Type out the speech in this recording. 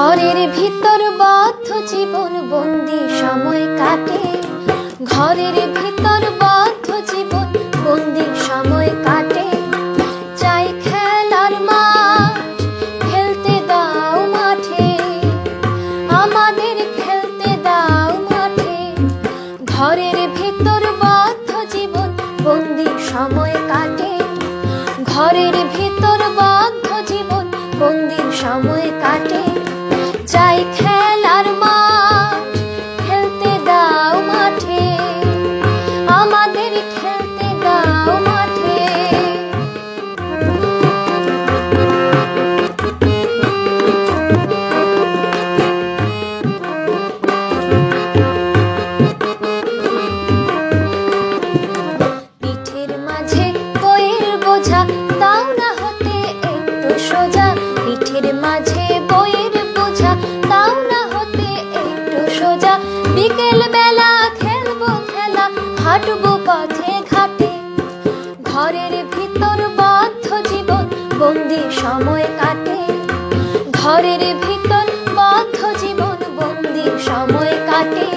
ঘরের ভিতর বদ্ধ জীবন বন্দি সময় কাটে। ঘরের ভিতর বদ্ধ জীবন বন্দি সময় কাটে। চাই খেলার মাঠ, খেলতে দাও মাঠে। আমাদের খেলতে দাও মাঠে। ঘরের ভিতর বদ্ধ জীবন বন্দি সময় কাটে। ঘরের ভিতর বদ্ধ জীবন বন্দির সময় কাটে। সোজা, পিঠের মাঝে বইয়ের বোঝা, তাও না হতে একটু সোজা। বিকেল বেলা খেলব খেলা, হাঁটবো পথে ঘাটে। ঘরের ভিতর বদ্ধ জীবন, বন্দি সময় কাটে। ঘরের ভিতর বদ্ধ জীবন, বন্দি সময় কাটে।